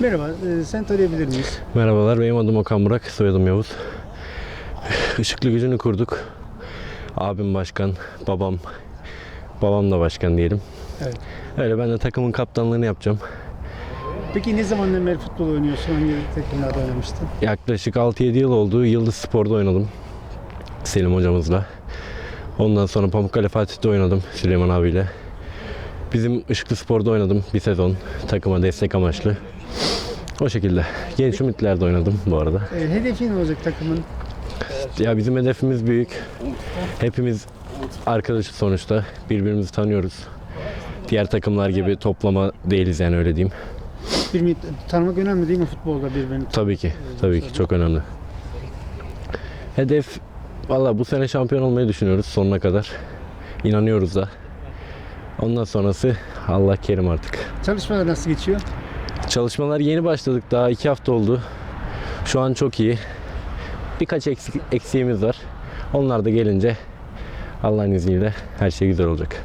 Merhaba, e, sen tanıyabilir miyiz? Merhabalar, benim adım Okan Burak, soyadım Yavuz. Işıklı gücünü kurduk. Abim başkan, babam, babam da başkan diyelim. Evet. Öyle ben de takımın kaptanlığını yapacağım. Peki ne zamandan beri futbol oynuyorsun? Hangi takımlarda oynamıştın? Yaklaşık 6-7 yıl oldu. Yıldız Spor'da oynadım. Selim hocamızla. Ondan sonra Pamukkale Fatih'te oynadım Süleyman abiyle. Bizim Işıklı Spor'da oynadım bir sezon. Takıma destek amaçlı. O şekilde. Genç Ümitler'de oynadım bu arada. E, hedefin ne olacak takımın? Ya bizim hedefimiz büyük. Hepimiz arkadaşız sonuçta. Birbirimizi tanıyoruz. Diğer takımlar gibi toplama değiliz yani öyle diyeyim. Bir tanımak önemli değil mi futbolda birbirini? Tabii ki. Tabii ki çok önemli. Hedef valla bu sene şampiyon olmayı düşünüyoruz sonuna kadar. İnanıyoruz da. Ondan sonrası Allah kerim artık. Çalışmalar nasıl geçiyor? Çalışmalar yeni başladık. Daha iki hafta oldu. Şu an çok iyi. Birkaç eksik, eksiğimiz var. Onlar da gelince Allah'ın izniyle her şey güzel olacak.